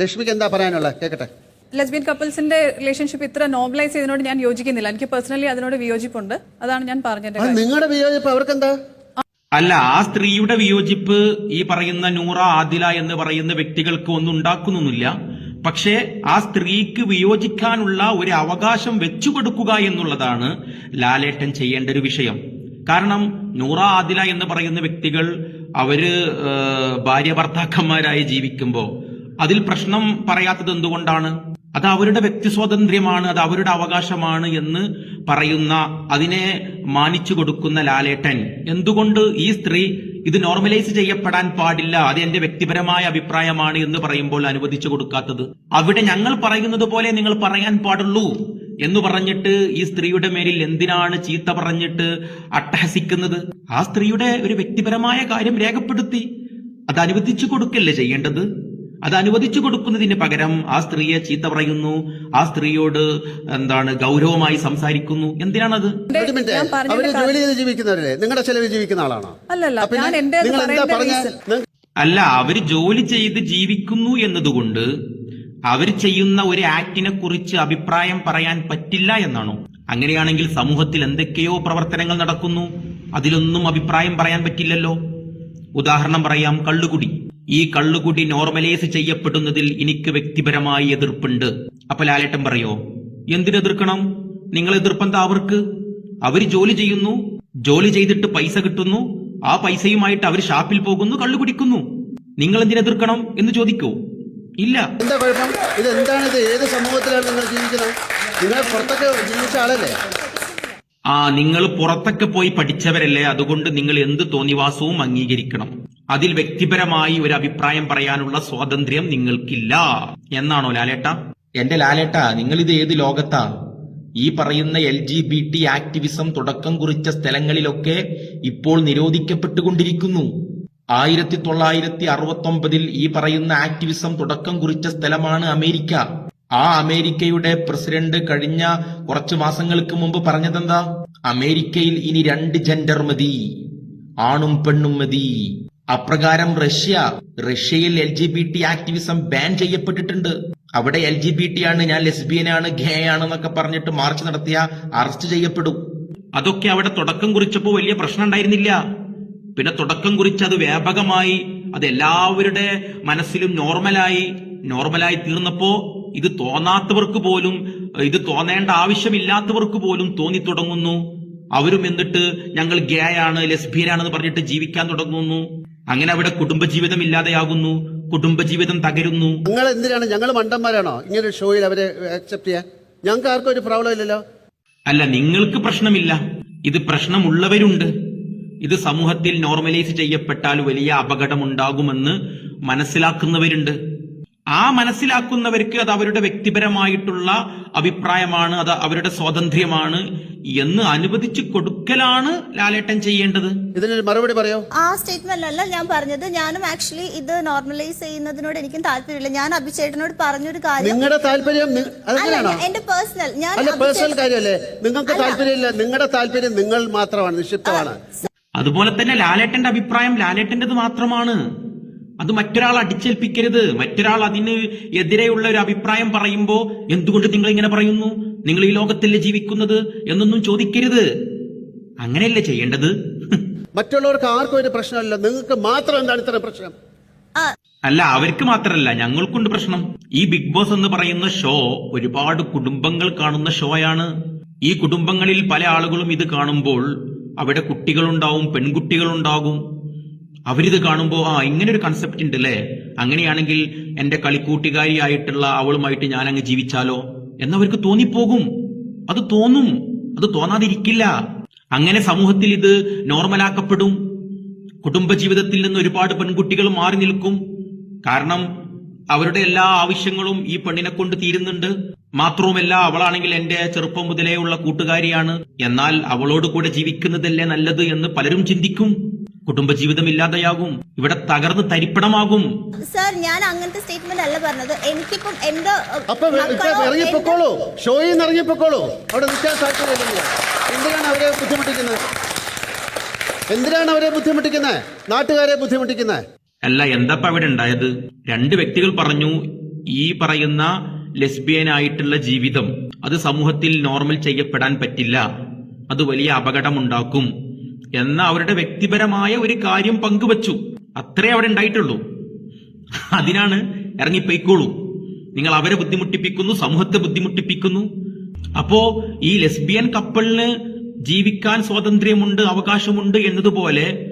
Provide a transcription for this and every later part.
ലക്ഷ്മിക്ക് എന്താ പറയാനുള്ളത്? കേക്കട്ടെ. ലെസ്ബിയൻ കപ്പിൾസിന്റെ റിലേഷൻഷിപ്പ് ഇത്ര നോർമലൈസ് ചെയ്തതിനോട് ഞാൻ യോജിക്കുന്നില്ല. എനിക്ക് പേഴ്സണലി അതിനോട് വിയോജിപ്പുണ്ട്. അതാണ് ഞാൻ പറഞ്ഞത് നിങ്ങളുടെ വിയോജിപ്പ് അവർക്കെന്താ? അല്ല ആ സ്ത്രീയുടെ വിയോജിപ്പ് ഈ പറയുന്ന നൂറ ആദില എന്ന് പറയുന്ന വ്യക്തികൾക്ക് ഒന്നും ഉണ്ടാക്കുന്നൊന്നുമില്ല. പക്ഷേ ആ സ്ത്രീക്ക് വിയോജിക്കാനുള്ള ഒരു അവകാശം വെച്ചു കൊടുക്കുക എന്നുള്ളതാണ് ലാലേട്ടൻ ചെയ്യേണ്ട ഒരു വിഷയം. കാരണം നൂറ ആദില എന്ന് പറയുന്ന വ്യക്തികൾ അവർ ഭാര്യ ഭർത്താക്കന്മാരായി ജീവിക്കുമ്പോൾ അതിൽ പ്രശ്നം പറയാത്തത് എന്തുകൊണ്ടാണ്? അത് അവരുടെ വ്യക്തി സ്വാതന്ത്ര്യമാണ് അത് അവരുടെ അവകാശമാണ് എന്ന് പറയുന്ന അതിനെ മാനിച്ചു കൊടുക്കുന്ന ലാലേട്ടൻ. എന്തുകൊണ്ട് ഈ സ്ത്രീ ഇത് നോർമലൈസ് ചെയ്യപ്പെടാൻ പാടില്ല? അത് എന്റെ വ്യക്തിപരമായ അഭിപ്രായമാണ് എന്ന് പറയുമ്പോൾ അനുവദിച്ചു കൊടുക്കാത്തത്. അവിടെ ഞങ്ങൾ പറയുന്നത് പോലെ നിങ്ങൾ പറയാൻ പാടുള്ളൂ എന്ന് പറഞ്ഞിട്ട് ഈ സ്ത്രീയുടെ മേലിൽ എന്തിനാണ് ചീത്ത പറഞ്ഞിട്ട് അട്ടഹസിക്കുന്നത്? ആ സ്ത്രീയുടെ ഒരു വ്യക്തിപരമായ കാര്യം രേഖപ്പെടുത്തി അത് അനുവദിച്ചു കൊടുക്കല്ലേ ചെയ്യേണ്ടത്? അത് അനുവദിച്ചു കൊടുക്കുന്നതിന് പകരം ആ സ്ത്രീയെ ചീത്ത പറയുന്നു. ആ സ്ത്രീയോട് എന്താണ് ഗൗരവമായി സംസാരിക്കുന്നു. എന്തിനാണത്? അവർ ജോലി ചെയ്ത് ജീവിക്കുന്നവരല്ലേ? നിങ്ങളുടെ ചെലവിൽ ജീവിക്കുന്ന ആളാണോ? അല്ലല്ല, അല്ല അവർ ജോലി ചെയ്ത് ജീവിക്കുന്നു എന്നതുകൊണ്ട് അവർ ചെയ്യുന്ന ഒരു ആക്ടിനെ കുറിച്ച് അഭിപ്രായം പറയാൻ പറ്റില്ല എന്നാണോ? അങ്ങനെയാണെങ്കിൽ സമൂഹത്തിൽ എന്തൊക്കെയോ പ്രവർത്തനങ്ങൾ നടക്കുന്നു. അതിലൊന്നും അഭിപ്രായം പറയാൻ പറ്റില്ലല്ലോ. ഉദാഹരണം പറയാം കള്ളുകുടി. ഈ കള്ളുകുടി നോർമലൈസ് ചെയ്യപ്പെടുന്നതിൽ എനിക്ക് വ്യക്തിപരമായി എതിർപ്പുണ്ട്. അപ്പൊ ലാലേട്ടൻ പറയോ എന്തിനെതിർക്കണം? നിങ്ങൾ എതിർപ്പെന്താ അവർക്ക്? അവർ ജോലി ചെയ്യുന്നു ജോലി ചെയ്തിട്ട് പൈസ കിട്ടുന്നു ആ പൈസയുമായിട്ട് അവർ ഷാപ്പിൽ പോകുന്നു കള്ളു കുടിക്കുന്നു. നിങ്ങൾ എന്തിനെതിർക്കണം എന്ന് ചോദിക്കൂ. ഇല്ല. എന്താ കുഴപ്പം? ഇത് എന്താണ് ഇത് ഏത് സമൂഹത്തിലാണ് നിങ്ങൾ ജീവിക്കുന്നത്? നിങ്ങൾ പുറത്തൊക്കെ ജീവിച്ച ആളല്ലേ? ആ നിങ്ങൾ പുറത്തൊക്കെ പോയി പഠിച്ചവരല്ലേ അതുകൊണ്ട് നിങ്ങൾ എന്ത് തോന്നിവാസവും അംഗീകരിക്കണം. അതിൽ വ്യക്തിപരമായി ഒരു അഭിപ്രായം പറയാനുള്ള സ്വാതന്ത്ര്യം നിങ്ങൾക്കില്ല. എന്നാണോ ലാലേട്ട? എന്റെ ലാലേട്ട നിങ്ങൾ ഇത് ഏത് ലോകത്താ? ഈ പറയുന്ന L G B T activism തുടക്കം കുറിച്ച സ്ഥലങ്ങളിലൊക്കെ ഇപ്പോൾ നിരോധിക്കപ്പെട്ടുകൊണ്ടിരിക്കുന്നു. ആയിരത്തി തൊള്ളായിരത്തി അറുപത്തി ഒമ്പതിൽ ഈ പറയുന്ന ആക്ടിവിസം തുടക്കം കുറിച്ച സ്ഥലമാണ് അമേരിക്ക. ആ അമേരിക്കയുടെ പ്രസിഡന്റ് കഴിഞ്ഞ കുറച്ചു മാസങ്ങൾക്ക് മുമ്പ് പറഞ്ഞതെന്താ? അമേരിക്കയിൽ ഇനി രണ്ട് ജെൻഡർ മതി ആണും പെണ്ണും മതി. അപ്രകാരം റഷ്യ റഷ്യയിൽ L G B T activism ban ചെയ്യപ്പെട്ടിട്ടുണ്ട്. അവിടെ എൽ ജി ബി ടി ആണ് ഞാൻ ലെസ്ബിയനാണ് ആണ് ആണെന്നൊക്കെ പറഞ്ഞിട്ട് മാർച്ച് നടത്തിയ അറസ്റ്റ് ചെയ്യപ്പെടും. അതൊക്കെ അവിടെ തുടക്കം കുറിച്ചപ്പോ വലിയ പ്രശ്നം ഉണ്ടായിരുന്നില്ല. പിന്നെ തുടക്കം കുറിച്ച് അത് വ്യാപകമായി അത് എല്ലാവരുടെ മനസ്സിലും നോർമലായി നോർമലായി തീർന്നപ്പോ ഇത് തോന്നാത്തവർക്ക് പോലും ഇത് തോന്നേണ്ട ആവശ്യമില്ലാത്തവർക്ക് പോലും തോന്നി തുടങ്ങുന്നു. അവരും എന്നിട്ട് ഞങ്ങൾ ഗേ ആണ് ലെസ്ബിയനാണെന്ന് പറഞ്ഞിട്ട് ജീവിക്കാൻ തുടങ്ങുന്നു. അങ്ങനെ അവിടെ കുടുംബജീവിതം ഇല്ലാതെയാകുന്നു കുടുംബജീവിതം തകരുന്നു. നിങ്ങൾ എന്തിനാണ് ഞങ്ങൾ മണ്ടന്മാരാണോ? ഇങ്ങനെ ഒരു ഷോയിൽ അവരെ അക്സെപ്റ്റ് ചെയ്യാൻ. ഞങ്ങൾക്ക് ആർക്കും ഒരു പ്രോബ്ലം ഇല്ലല്ലോ. അല്ല നിങ്ങൾക്ക് പ്രശ്നമില്ല. ഇത് പ്രശ്നമുള്ളവരുണ്ട്. ഇത് സമൂഹത്തിൽ നോർമലൈസ് ചെയ്യപ്പെട്ടാൽ വലിയ അപകടമുണ്ടാകുമെന്ന് മനസ്സിലാക്കുന്നവരുണ്ട്. ആ മനസ്സിലാക്കുന്നവർക്ക് അത് അവരുടെ വ്യക്തിപരമായിട്ടുള്ള അഭിപ്രായമാണ് അത് അവരുടെ സ്വാതന്ത്ര്യമാണ് എന്ന് അനുവദിച്ചു കൊടുക്കലാണ് ലാലേട്ടൻ ചെയ്യേണ്ടത്. ഇതിനൊരു മറുപടി പറയോ? ആ സ്റ്റേറ്റ്മെന്റ് അല്ല ഞാൻ പറഞ്ഞത്. ഞാനും ആക്ച്വലി ഇത് നോർമലൈസ് ചെയ്യുന്നതിനോട് എനിക്കും താല്പര്യമില്ല. ഞാൻ അഭിചേട്ടനോട് പറഞ്ഞൊരു കാര്യം. നിങ്ങളുടെ താല്പര്യം എന്റെ പേഴ്സണൽ ഞാൻ പേഴ്സണൽ കാര്യമല്ലേ? നിങ്ങൾക്ക്. താല്പര്യമില്ല. നിങ്ങളുടെ താല്പര്യം നിങ്ങൾ മാത്രമാണ് നിക്ഷിപ്തമാണ്. അതുപോലെ തന്നെ ലാലേട്ടന്റെ അഭിപ്രായം ലാലേട്ടന്റേത് മാത്രമാണ്. അത് മറ്റൊരാൾ അടിച്ചേൽപ്പിക്കരുത്. മറ്റൊരാൾ അതിന് എതിരെയുള്ള ഒരു അഭിപ്രായം പറയുമ്പോൾ എന്തുകൊണ്ട് നിങ്ങൾ ഇങ്ങനെ പറയുന്നു? നിങ്ങൾ ഈ ലോകത്തല്ലേ ജീവിക്കുന്നത് എന്നൊന്നും ചോദിക്കരുത്. അങ്ങനെയല്ലേ ചെയ്യേണ്ടത്? മറ്റുള്ളവർക്ക് ആർക്കും ഒരു പ്രശ്നമല്ല. നിങ്ങൾക്ക് മാത്രം എന്താണ് ഇത്ര പ്രശ്നം? അല്ല അവർക്ക് മാത്രമല്ല. ഞങ്ങൾക്കുണ്ട് പ്രശ്നം. ഈ ബിഗ് ബോസ് എന്ന് പറയുന്ന ഷോ ഒരുപാട് കുടുംബങ്ങൾ കാണുന്ന ഷോയാണ് ഈ കുടുംബങ്ങളിൽ പല ആളുകളും ഇത് കാണുമ്പോൾ അവിടെ കുട്ടികളുണ്ടാവും പെൺകുട്ടികളുണ്ടാകും. അവരിത് കാണുമ്പോൾ ആ ഇങ്ങനെ ഒരു കൺസെപ്റ്റ് ഉണ്ട് അല്ലേ അങ്ങനെയാണെങ്കിൽ എന്റെ കളിക്കൂട്ടുകാരിയായിട്ടുള്ള അവളുമായിട്ട് ഞാൻ അങ്ങ് ജീവിച്ചാലോ? എന്നവർക്ക് തോന്നിപ്പോകും. അത് തോന്നും. അത് തോന്നാതിരിക്കില്ല. അങ്ങനെ സമൂഹത്തിൽ ഇത് നോർമലാക്കപ്പെടും. കുടുംബജീവിതത്തിൽ നിന്ന് ഒരുപാട് പെൺകുട്ടികൾ മാറി നിൽക്കും. കാരണം അവരുടെ എല്ലാ ആവശ്യങ്ങളും ഈ പെണ്ണിനെ കൊണ്ട് തീരുന്നുണ്ട്. മാത്രവുമല്ല അവളാണെങ്കിൽ എന്റെ ചെറുപ്പം മുതലേ ഉള്ള കൂട്ടുകാരിയാണ്. എന്നാൽ അവളോട് കൂടെ ജീവിക്കുന്നതല്ലേ നല്ലത് എന്ന് പലരും ചിന്തിക്കും. കുടുംബജീവിതം ഇല്ലാതെയാകും ഇവിടെ തകർന്ന് തരിപ്പണമാകും. സർ ഞാൻ അങ്ങനത്തെ സ്റ്റേറ്റ്മെന്റ് അല്ല പറഞ്ഞത്. എനിക്കിപ്പം എന്തോ അപ്പൊ ഇറങ്ങിപ്പോക്കോളൂ. ഷോയിൽ നിന്ന് ഇറങ്ങിപ്പോക്കോളൂ. അവിടെ നിൽക്കാൻ താല്പര്യമില്ലെങ്കിൽ എന്തിനാണ് അവരെ ബുദ്ധിമുട്ടിക്കുന്നത്? എന്തിനാണ് അവരെ ബുദ്ധിമുട്ടിക്കുന്നത്? നാട്ടുകാരെ ബുദ്ധിമുട്ടിക്കുന്നത്? അല്ല എന്താപ്പ അവിടെ ഉണ്ടായത്? രണ്ട് വ്യക്തികൾ പറഞ്ഞു ഈ പറയുന്ന ലെസ്ബിയൻ ആയിട്ടുള്ള ജീവിതം അത് സമൂഹത്തിൽ നോർമൽ ചെയ്യപ്പെടാൻ പറ്റില്ല. അത് വലിയ അപകടമുണ്ടാക്കും. എന്ന അവരുടെ വ്യക്തിപരമായ ഒരു കാര്യം പങ്കുവച്ചു. അത്രേ അവിടെ ഉണ്ടായിട്ടുള്ളൂ. അതിനാണ് ഇറങ്ങിപ്പോയിക്കോളൂ. നിങ്ങൾ അവരെ ബുദ്ധിമുട്ടിപ്പിക്കുന്നു സമൂഹത്തെ ബുദ്ധിമുട്ടിപ്പിക്കുന്നു. അപ്പോ ഈ ലെസ്ബിയൻ കപ്പിളിന് ജീവിക്കാൻ സ്വാതന്ത്ര്യമുണ്ട് അവകാശമുണ്ട് എന്നതുപോലെ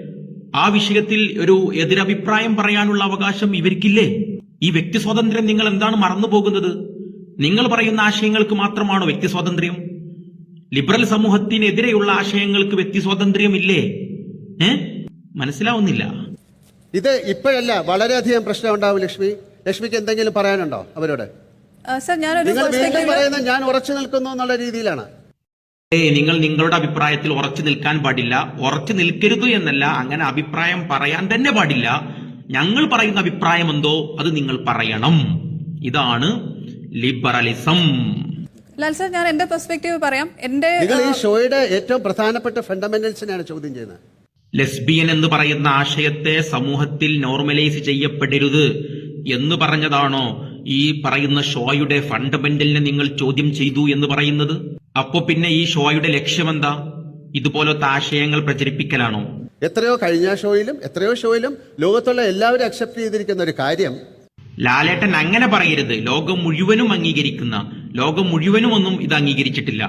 ആ വിഷയത്തിൽ ഒരു എതിരഭിപ്രായം പറയാനുള്ള അവകാശം ഇവർക്കില്ലേ? ഈ വ്യക്തി സ്വാതന്ത്ര്യം നിങ്ങൾ എന്താണ് മറന്നു പോകുന്നത് നിങ്ങൾ പറയുന്ന ആശയങ്ങൾക്ക് മാത്രമാണോ വ്യക്തി സ്വാതന്ത്ര്യം? ലിബറൽ സമൂഹത്തിനെതിരെയുള്ള ആശയങ്ങൾക്ക് വ്യക്തി സ്വാതന്ത്ര്യം ഇല്ലേ ഏ? മനസ്സിലാവുന്നില്ല. ഇത് ഇപ്പോഴല്ല വളരെയധികം പ്രശ്നം ഉണ്ടാവും ലക്ഷ്മി. ലക്ഷ്മിക്ക് എന്തെങ്കിലും പറയാനുണ്ടോ അവരോട്? നിങ്ങൾ വീണ്ടും പറയുന്നത് ഞാൻ ഉറച്ചു നിൽക്കുന്നു എന്നുള്ള രീതിയിലാണ്. നിങ്ങൾ നിങ്ങളുടെ അഭിപ്രായത്തിൽ ഉറച്ചു നിൽക്കാൻ പാടില്ല. ഉറച്ചു നിൽക്കരുത് എന്നല്ല അങ്ങനെ അഭിപ്രായം പറയാൻ തന്നെ പാടില്ല. ഞങ്ങൾ പറയുന്ന അഭിപ്രായം എന്തോ അത് നിങ്ങൾ പറയണം. ഇതാണ് ലിബറലിസം. ലാൽ സാർ ഞാൻ എന്റെ പെർസ്പെക്റ്റീവ് പറയാം. എന്റെ നിങ്ങൾ ഈ ഷോയുടെ ഏറ്റവും പ്രധാനപ്പെട്ട ഫണ്ടമെന്റൽസിനെയാണ് ചോദ്യം ചെയ്യുന്നത്. ലെസ്ബിയൻ എന്ന് പറയുന്ന ആശയത്തെ സമൂഹത്തിൽ നോർമലൈസ് ചെയ്യപ്പെടരുത് എന്ന് പറഞ്ഞതാണോ ഈ പറയുന്ന ഷോയുടെ ഫണ്ടമെന്റലിനെ നിങ്ങൾ ചോദ്യം ചെയ്തു എന്ന് പറയുന്നത്? അപ്പോ പിന്നെ ഈ ഷോയുടെ ലക്ഷ്യമെന്താ? ഇതുപോലത്തെ ആശയങ്ങൾ പ്രചരിപ്പിക്കലാണോ? എത്രയോ കഴിഞ്ഞ ഷോയിലും എത്രയോ ഷോയിലും ലോകത്തുള്ള എല്ലാവരും അക്സെപ്റ്റ് ചെയ്തിരിക്കുന്ന ഒരു കാര്യം ലാലേട്ടൻ അങ്ങനെ പറയരുത്. ലോകം മുഴുവനും അംഗീകരിക്കുന്ന ലോകം മുഴുവനും ഒന്നും ഇത് അംഗീകരിച്ചിട്ടില്ല.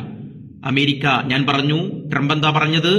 അമേരിക്ക ഞാൻ പറഞ്ഞു ട്രംപ് എന്താ പറഞ്ഞത്?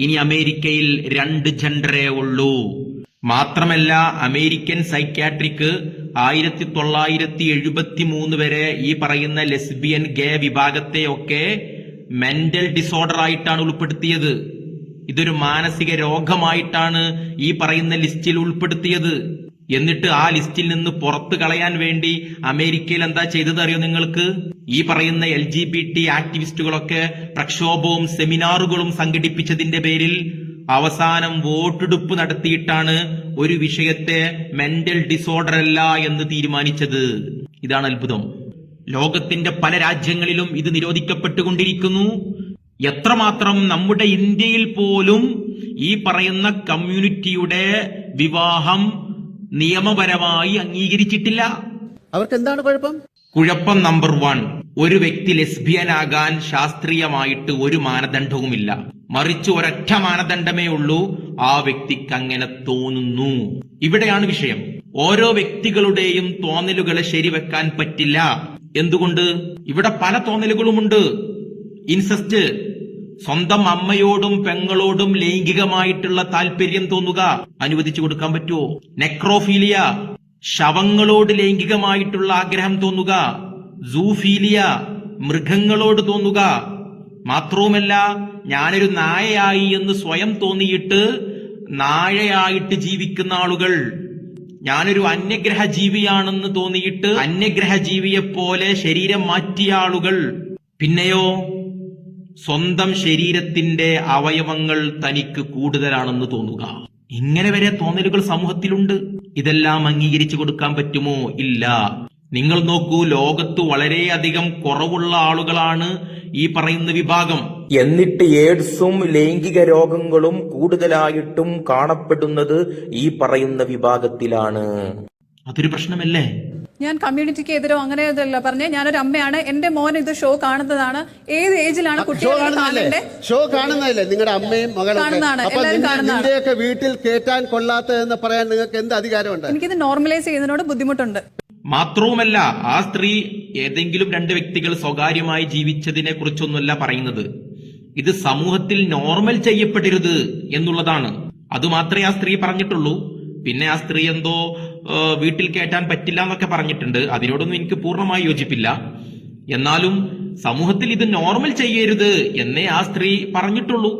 ഇനി അമേരിക്കയിൽ രണ്ട് ജെൻഡറേ ഉള്ളൂ. മാത്രമല്ല അമേരിക്കൻ സൈക്യാട്രിക്ക് ആയിരത്തി തൊള്ളായിരത്തി എഴുപത്തി മൂന്ന് വരെ ഈ പറയുന്ന ലെസ്ബിയൻ ഗേ വിഭാഗത്തെയൊക്കെ മെന്റൽ ഡിസോർഡർ ആയിട്ടാണ് ഉൾപ്പെടുത്തിയത്. ഇതൊരു മാനസിക രോഗമായിട്ടാണ് ഈ പറയുന്ന ലിസ്റ്റിൽ ഉൾപ്പെടുത്തിയത്. എന്നിട്ട് ആ ലിസ്റ്റിൽ നിന്ന് പുറത്തു കളയാൻ വേണ്ടി അമേരിക്കയിൽ എന്താ ചെയ്തത് അറിയോ നിങ്ങൾക്ക്? ഈ പറയുന്ന എൽ ജി ബി ടി ആക്ടിവിസ്റ്റുകളൊക്കെ പ്രക്ഷോഭവും സെമിനാറുകളും സംഘടിപ്പിച്ചതിന്റെ പേരിൽ അവസാനം വോട്ടെടുപ്പ് നടത്തിയിട്ടാണ് ഒരു വിഷയത്തെ മെന്റൽ ഡിസോർഡർ അല്ല എന്ന് തീരുമാനിച്ചത്. ഇതാണ് അത്ഭുതം. ലോകത്തിന്റെ പല രാജ്യങ്ങളിലും ഇത് നിരോധിക്കപ്പെട്ടുകൊണ്ടിരിക്കുന്നു. എത്രമാത്രം നമ്മുടെ ഇന്ത്യയിൽ പോലും ഈ പറയുന്ന കമ്മ്യൂണിറ്റിയുടെ വിവാഹം നിയമപരമായി അംഗീകരിച്ചിട്ടില്ല. അവർക്ക് എന്താണ് കുഴപ്പം? കുഴപ്പം നമ്പർ വൺ ഒരു വ്യക്തി ലെസ്ബിയനാകാൻ ശാസ്ത്രീയമായിട്ട് ഒരു മാനദണ്ഡവുമില്ല. മറിച്ച് ഒരൊറ്റ മാനദണ്ഡമേ ഉള്ളൂ ആ വ്യക്തിക്ക് അങ്ങനെ തോന്നുന്നു. ഇവിടെയാണ് വിഷയം. ഓരോ വ്യക്തികളുടെയും തോന്നലുകളെ ശരിവെക്കാൻ പറ്റില്ല. എന്തുകൊണ്ട്? ഇവിടെ പല തോന്നലുകളുമുണ്ട്. ഇൻസെസ്റ്റ് സ്വന്തം അമ്മയോടും പെങ്ങളോടും ലൈംഗികമായിട്ടുള്ള താല്പര്യം തോന്നുക അനുവദിച്ചു കൊടുക്കാൻ പറ്റുമോ? നെക്രോഫീലിയ ശവങ്ങളോട് ലൈംഗികമായിട്ടുള്ള ആഗ്രഹം തോന്നുക. സൂഫീലിയ മൃഗങ്ങളോട് തോന്നുക. മാത്രവുമല്ല ഞാനൊരു നായയായി എന്ന് സ്വയം തോന്നിയിട്ട് നായയായിട്ട് ജീവിക്കുന്ന ആളുകൾ. ഞാനൊരു അന്യഗ്രഹ ജീവിയാണെന്ന് തോന്നിയിട്ട് അന്യഗ്രഹ ജീവിയെ പോലെ ശരീരം മാറ്റിയ ആളുകൾ. പിന്നെയോ സ്വന്തം ശരീരത്തിന്റെ അവയവങ്ങൾ തനിക്ക് കൂടുതലാണെന്ന് തോന്നുക. ഇങ്ങനെ വരെ തോന്നലുകൾ സമൂഹത്തിലുണ്ട്. ഇതെല്ലാം അംഗീകരിച്ചു കൊടുക്കാൻ പറ്റുമോ? ഇല്ല. നിങ്ങൾ നോക്കൂ ലോകത്ത് വളരെയധികം കുറവുള്ള ആളുകളാണ് ഈ പറയുന്ന വിഭാഗം. എന്നിട്ട് എയ്ഡ്സും ലൈംഗിക രോഗങ്ങളും കൂടുതലായിട്ടും കാണപ്പെടുന്നത് ഈ പറയുന്ന വിഭാഗത്തിലാണ്. അതൊരു പ്രശ്നമല്ലേ? ഞാൻ കമ്മ്യൂണിറ്റിക്ക് എതിരോ അങ്ങനെ ഇതല്ല പറഞ്ഞേ ഞാനൊരു അമ്മയാണ്. എന്റെ മോൻ ഇത് ഷോ കാണുന്നതാണ്. ഏത് ഏജിലാണ് ഷോ കാണുന്നതല്ലേ? ഷോ കാണുന്നതല്ലേ? നിങ്ങളുടെ അമ്മയും മകളും വീട്ടിൽ കേറ്റാൻ കൊള്ളാത്തതെന്ന് പറയാൻ നിങ്ങൾക്ക് എന്ത് അധികാരമുണ്ട്? എനിക്കിത് നോർമലൈസ് ചെയ്യുന്നതിനോട് ബുദ്ധിമുട്ടുണ്ട്. മാത്രവുമല്ല ആ സ്ത്രീ ഏതെങ്കിലും രണ്ട് വ്യക്തികൾ സ്വകാര്യമായി ജീവിച്ചതിനെ കുറിച്ചൊന്നുമല്ല പറയുന്നത്. ഇത് സമൂഹത്തിൽ നോർമൽ ചെയ്യപ്പെടരുത് എന്നുള്ളതാണ്. അത് മാത്രമേ ആ സ്ത്രീ പറഞ്ഞിട്ടുള്ളൂ. പിന്നെ ആ സ്ത്രീ എന്തോ വീട്ടിൽ കയറ്റാൻ പറ്റില്ല എന്നൊക്കെ പറഞ്ഞിട്ടുണ്ട്. അതിനോടൊന്നും എനിക്ക് പൂർണമായി യോജിപ്പില്ല. എന്നാലും സമൂഹത്തിൽ ഇത് നോർമൽ ചെയ്യരുത് എന്നേ ആ സ്ത്രീ പറഞ്ഞിട്ടുള്ളൂ.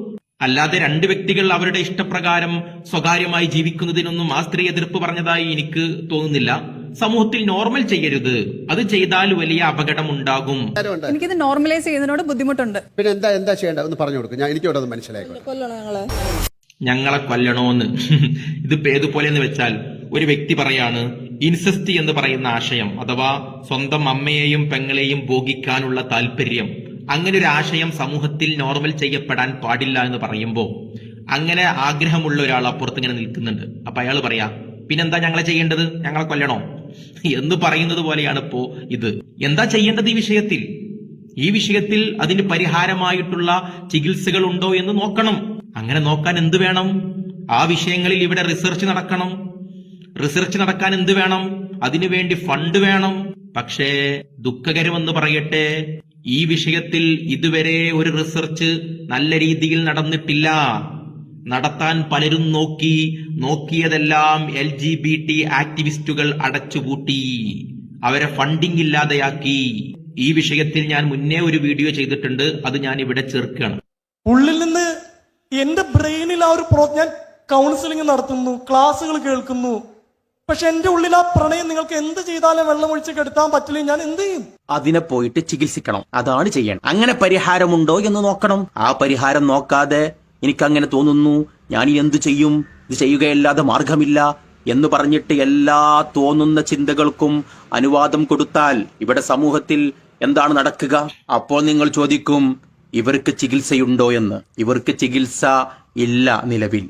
അല്ലാതെ രണ്ട് വ്യക്തികൾ അവരുടെ ഇഷ്ടപ്രകാരം സ്വകാര്യമായി ജീവിക്കുന്നതിനൊന്നും ആ സ്ത്രീ എതിർപ്പ് പറഞ്ഞതായി എനിക്ക് തോന്നുന്നില്ല. സമൂഹത്തിൽ നോർമൽ ചെയ്യരുത്. അത് ചെയ്താൽ വലിയ അപകടം ഉണ്ടാകും എനിക്കിത് നോർമലൈസ് ചെയ്യുന്നതിനോട് ബുദ്ധിമുട്ടുണ്ട്. പിന്നെ എന്താ എന്താ ചെയ്യേണ്ട ഒന്ന് പറഞ്ഞു കൊടുക്കും. ഞാൻ എനിക്ക് മനസ്സിലായി ഞങ്ങളെ? കൊല്ലണോന്ന്. ഇത് പേതുപോലെ എന്ന് വെച്ചാൽ ഒരു വ്യക്തി പറയാണ് ഇൻസെസ്റ്റ് എന്ന് പറയുന്ന ആശയം അഥവാ സ്വന്തം അമ്മയെയും പെങ്ങളെയും ഭോഗിക്കാനുള്ള താല്പര്യം അങ്ങനെ ഒരു ആശയം സമൂഹത്തിൽ നോർമൽ ചെയ്യപ്പെടാൻ പാടില്ല എന്ന് പറയുമ്പോൾ അങ്ങനെ ആഗ്രഹമുള്ള ഒരാൾ അപ്പുറത്ത് ഇങ്ങനെ നിൽക്കുന്നുണ്ട്. അപ്പൊ അയാൾ പറയാ പിന്നെന്താ ഞങ്ങളെ ചെയ്യേണ്ടത്? ഞങ്ങളെ കൊല്ലണോ? എന്ന് പറയുന്നത് പോലെയാണ് ഇപ്പോ ഇത്. എന്താ ചെയ്യേണ്ടത് ഈ വിഷയത്തിൽ? ഈ വിഷയത്തിൽ അതിന് പരിഹാരമായിട്ടുള്ള ചികിത്സകൾ ഉണ്ടോ എന്ന് നോക്കണം. അങ്ങനെ നോക്കാൻ എന്ത് വേണം? ആ വിഷയങ്ങളിൽ ഇവിടെ റിസർച്ച് നടക്കണം. റിസർച്ച് നടക്കാൻ എന്ത് വേണം? അതിനുവേണ്ടി ഫണ്ട് വേണം. പക്ഷേ ദുഃഖകരമെന്ന് പറയട്ടെ ഈ വിഷയത്തിൽ ഇതുവരെ ഒരു റിസർച്ച് നല്ല രീതിയിൽ നടന്നിട്ടില്ല. നടത്താൻ പലരും നോക്കി നോക്കിയതെല്ലാം എൽ ജി ബി ടി ആക്ടിവിസ്റ്റുകൾ അടച്ചുപൂട്ടി. അവരെ ഫണ്ടിംഗ് ഇല്ലാതെയാക്കി. ഈ വിഷയത്തിൽ ഞാൻ മുന്നേ ഒരു വീഡിയോ ചെയ്തിട്ടുണ്ട് അത് ഞാൻ ഇവിടെ ചേർക്കുകയാണ്. ഉള്ളിൽ നിന്ന് എന്റെ ബ്രെയിനിൽ ആ ഒരു ഞാൻ കൗൺസിലിംഗ് നടത്തുന്നു ക്ലാസ്സുകൾ കേൾക്കുന്നു. പക്ഷെ എന്റെ ഉള്ളിൽ ആ പ്രണയം നിങ്ങൾക്ക് എന്ത് ചെയ്താലും വെള്ളമൊഴിച്ച് കെടുത്താൻ പറ്റില്ല? ഞാൻ എന്ത് ചെയ്യും? അതിനെ പോയിട്ട് ചികിത്സിക്കണം. അതാണ് ചെയ്യണം അങ്ങനെ പരിഹാരമുണ്ടോ എന്ന് നോക്കണം. ആ പരിഹാരം നോക്കാതെ എനിക്ക് അങ്ങനെ തോന്നുന്നു ഞാൻ എന്തു ചെയ്യും? ഇത് ചെയ്യുകയല്ലാതെ മാർഗമില്ല എന്ന് പറഞ്ഞിട്ട് എല്ലാ തോന്നുന്ന ചിന്തകൾക്കും അനുവാദം കൊടുത്താൽ ഇവിടെ സമൂഹത്തിൽ എന്താണ് നടക്കുക? അപ്പോൾ നിങ്ങൾ ചോദിക്കും ഇവർക്ക് ചികിത്സയുണ്ടോ എന്ന്. ഇവർക്ക് ചികിത്സ ഇല്ല നിലവിൽ.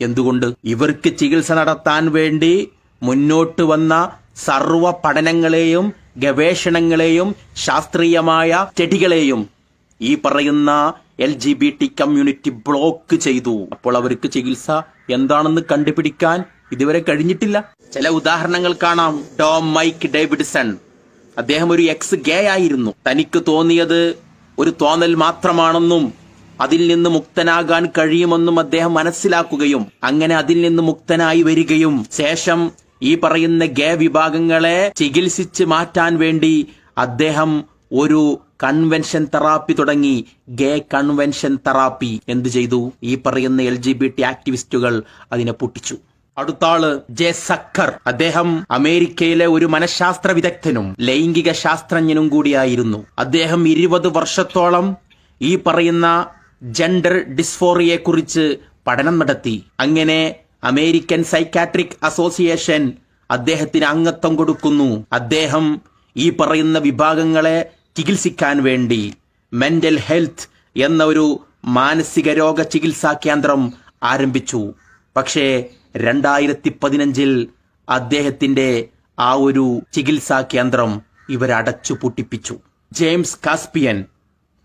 എന്തുകൊണ്ട്? ഇവർക്ക് ചികിത്സ നടത്താൻ വേണ്ടി മുന്നോട്ട് വന്ന സർവ പഠനങ്ങളെയും ഗവേഷണങ്ങളെയും ശാസ്ത്രീയമായ സ്റ്റഡികളെയും ഈ പറയുന്ന L G B T community block ചെയ്തു. അപ്പോൾ അവർക്ക് ചികിത്സ എന്താണെന്ന് കണ്ടുപിടിക്കാൻ ഇതുവരെ കഴിഞ്ഞിട്ടില്ല. ചില ഉദാഹരണങ്ങൾ കാണാം. Tom Mike Davidson. അദ്ദേഹം ഒരു എക്സ് ഗേ ആയിരുന്നു. തനിക്ക് തോന്നിയത് ഒരു തോന്നൽ മാത്രമാണെന്നും അതിൽ നിന്ന് മുക്തനാകാൻ കഴിയുമെന്നും അദ്ദേഹം മനസ്സിലാക്കുകയും അങ്ങനെ അതിൽ നിന്ന് മുക്തനായി വരികയും ശേഷം ഈ പറയുന്ന ഗേ വിഭാഗങ്ങളെ ചികിത്സിച്ച് മാറ്റാൻ വേണ്ടി അദ്ദേഹം ഒരു കൺവെൻഷൻ തെറാപ്പി തുടങ്ങി. ഗേ കൺവെൻഷൻ തെറാപ്പി എന്ത് ചെയ്തു? ഈ പറയുന്ന എൽ ജി ബി ടി ആക്ടിവിസ്റ്റുകൾ അതിനെ പൊട്ടിച്ചു. അടുത്ത ആൾ ജെ സക്കർ. അദ്ദേഹം അമേരിക്കയിലെ ഒരു മനഃശാസ്ത്ര വിദഗ്ധനും ലൈംഗിക ശാസ്ത്രജ്ഞനും കൂടിയായിരുന്നു. അദ്ദേഹം ഇരുപത് വർഷത്തോളം ഈ പറയുന്ന ജെൻഡർ ഡിസ്ഫോറിയെ കുറിച്ച് പഠനം നടത്തി. അങ്ങനെ അമേരിക്കൻ സൈക്കാട്രിക് അസോസിയേഷൻ അദ്ദേഹത്തിന് അംഗത്വം കൊടുക്കുന്നു. അദ്ദേഹം ഈ പറയുന്ന വിഭാഗങ്ങളെ ചികിത്സിക്കാൻ വേണ്ടി മെന്റൽ ഹെൽത്ത് എന്ന ഒരു മാനസിക രോഗ ചികിത്സാ കേന്ദ്രം ആരംഭിച്ചു. പക്ഷേ രണ്ടായിരത്തി പതിനഞ്ചിൽ അദ്ദേഹത്തിന്റെ ആ ഒരു ചികിത്സാ കേന്ദ്രം ഇവരടച്ചു പൂട്ടിപ്പിച്ചു. ജെയിംസ് കാസ്പിയൻ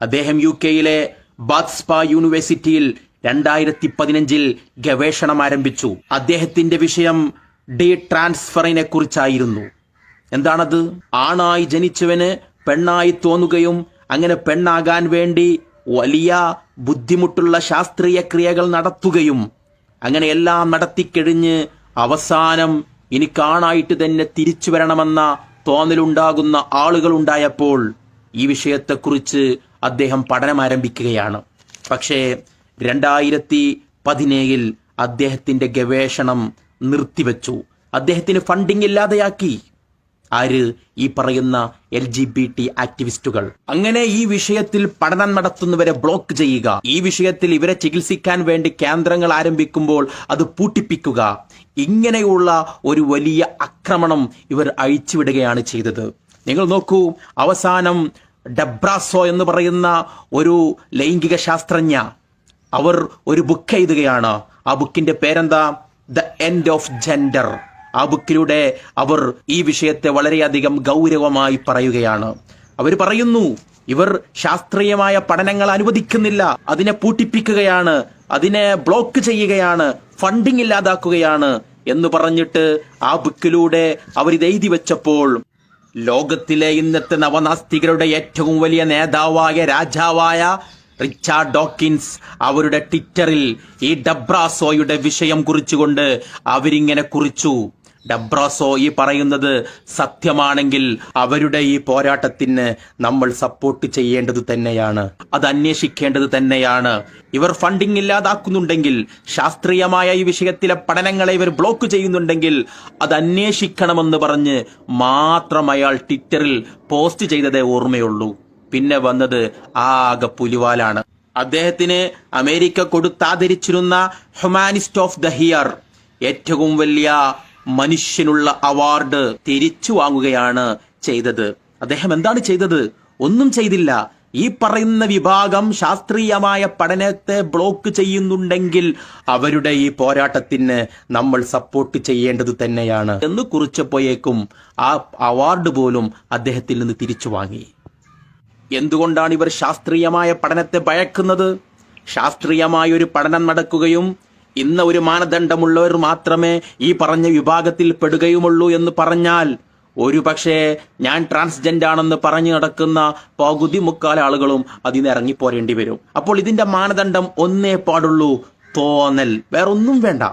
അദ്ദേഹം യു കെയിലെ ബാത്സ്പ യൂണിവേഴ്സിറ്റിയിൽ രണ്ടായിരത്തി പതിനഞ്ചിൽ ഗവേഷണം ആരംഭിച്ചു. അദ്ദേഹത്തിന്റെ വിഷയം ഡി ട്രാൻസ്ഫറിനെ കുറിച്ചായിരുന്നു. എന്താണത്? ആണായി ജനിച്ചവന് പെണ്ണായി തോന്നുകയും അങ്ങനെ പെണ്ണാകാൻ വേണ്ടി വലിയ ബുദ്ധിമുട്ടുള്ള ശാസ്ത്രീയ ക്രിയകൾ നടത്തുകയും അങ്ങനെ എല്ലാം നടത്തിക്കഴിഞ്ഞ് അവസാനം ഇനി കാണായിട്ട് തന്നെ തിരിച്ചു വരണമെന്ന തോന്നലുണ്ടാകുന്ന ആളുകൾ ഉണ്ടായപ്പോൾ ഈ വിഷയത്തെക്കുറിച്ച് അദ്ദേഹം പഠനം ആരംഭിക്കുകയാണ്. പക്ഷേ രണ്ടായിരത്തി പതിനേഴിൽ അദ്ദേഹത്തിന്റെ ഗവേഷണം നിർത്തിവെച്ചു. അദ്ദേഹത്തിന് ഫണ്ടിങ് ഇല്ലാതെയാക്കി. ആര് ഈ പറയുന്ന എൽ ജി ബി ടി ആക്ടിവിസ്റ്റുകൾ? അങ്ങനെ ഈ വിഷയത്തിൽ പഠനം നടത്തുന്നവരെ ബ്ലോക്ക് ചെയ്യുക. ഈ വിഷയത്തിൽ ഇവരെ ചികിത്സിക്കാൻ വേണ്ടി കേന്ദ്രങ്ങൾ ആരംഭിക്കുമ്പോൾ അത് പൂട്ടിപ്പിക്കുക. ഇങ്ങനെയുള്ള ഒരു വലിയ ആക്രമണം ഇവർ അഴിച്ചുവിടുകയാണ് ചെയ്തത്. നിങ്ങൾ നോക്കൂ അവസാനം ഡബ്രാസോ എന്ന് പറയുന്ന ഒരു ലൈംഗിക ശാസ്ത്രജ്ഞ അവർ ഒരു ബുക്ക് എഴുതുകയാണ്. ആ ബുക്കിന്റെ പേരെന്താ? ദ എൻഡ് ഓഫ് ജെൻഡർ ആ ബുക്കിലൂടെ അവർ ഈ വിഷയത്തെ വളരെയധികം ഗൗരവമായി പറയുകയാണ്. അവർ പറയുന്നു ഇവർ ശാസ്ത്രീയമായ പഠനങ്ങൾ അനുവദിക്കുന്നില്ല. അതിനെ പൂട്ടിപ്പിക്കുകയാണ് അതിനെ ബ്ലോക്ക് ചെയ്യുകയാണ് ഫണ്ടിങ് ഇല്ലാതാക്കുകയാണ് എന്ന് പറഞ്ഞിട്ട് ആ ബുക്കിലൂടെ അവർ ഇത് എഴുതി വെച്ചപ്പോൾ ലോകത്തിലെ ഇന്നത്തെ നവനാസ്തികരുടെ ഏറ്റവും വലിയ നേതാവായ രാജാവായ റിച്ചാർഡ് ഡോക്കിൻസ് അവരുടെ ട്വിറ്ററിൽ ഈ ഡബ്രാസോയുടെ വിഷയം കുറിച്ചുകൊണ്ട് അവരിങ്ങനെ കുറിച്ചു. ഡബ്രാസോ ഈ പറയുന്നത് സത്യമാണെങ്കിൽ അവരുടെ ഈ പോരാട്ടത്തിന് നമ്മൾ സപ്പോർട്ട് ചെയ്യേണ്ടത് തന്നെയാണ്. അത് അന്വേഷിക്കേണ്ടത് തന്നെയാണ്. ഇവർ ഫണ്ടിങ് ഇല്ലാതാക്കുന്നുണ്ടെങ്കിൽ ശാസ്ത്രീയമായ ഈ വിഷയത്തിലെ പഠനങ്ങളെ ഇവർ ബ്ലോക്ക് ചെയ്യുന്നുണ്ടെങ്കിൽ അത് അന്വേഷിക്കണമെന്ന് പറഞ്ഞ് മാത്രം അയാൾ ട്വിറ്ററിൽ പോസ്റ്റ് ചെയ്തതേ ഓർമ്മയുള്ളൂ. പിന്നെ വന്നത് ആകെ പുലിവാലാണ്. അദ്ദേഹത്തിന് അമേരിക്ക കൊടുത്താദരിച്ചിരുന്ന ഹ്യൂമാനിസ്റ്റ് ഓഫ് ദ ഹിയർ ഏറ്റവും വലിയ മനുഷ്യനുള്ള അവാർഡ് തിരിച്ചു വാങ്ങുകയാണ് ചെയ്തത്. അദ്ദേഹം എന്താണ് ചെയ്തത്? ഒന്നും ചെയ്തില്ല. ഈ പറയുന്ന വിഭാഗം ശാസ്ത്രീയമായ പഠനത്തെ ബ്ലോക്ക് ചെയ്യുന്നുണ്ടെങ്കിൽ അവരുടെ ഈ പോരാട്ടത്തിന് നമ്മൾ സപ്പോർട്ട് ചെയ്യേണ്ടത് തന്നെയാണ്. എന്ന് കുറിച്ചപ്പോയേക്കും ആ അവാർഡ് പോലും അദ്ദേഹത്തിൽ നിന്ന് തിരിച്ചു വാങ്ങി. എന്തുകൊണ്ടാണ് ഇവർ ശാസ്ത്രീയമായ പഠനത്തെ ഭയക്കുന്നത്? ശാസ്ത്രീയമായ ഒരു പഠനം നടക്കുകയും ഇന്ന ഒരു മാനദണ്ഡമുള്ളവർ മാത്രമേ ഈ പറഞ്ഞ വിഭാഗത്തിൽ പെടുകയുമുള്ളൂ എന്ന് പറഞ്ഞാൽ ഒരു പക്ഷേ ഞാൻ ട്രാൻസ്ജെൻഡ് ആണെന്ന് പറഞ്ഞു നടക്കുന്ന പകുതി മുക്കാൽ ആളുകളും അതിന് ഇറങ്ങിപ്പോരേണ്ടി വരും. അപ്പോൾ ഇതിന്റെ മാനദണ്ഡം ഒന്നേ പാടുള്ളൂ തോന്നൽ. വേറൊന്നും വേണ്ട.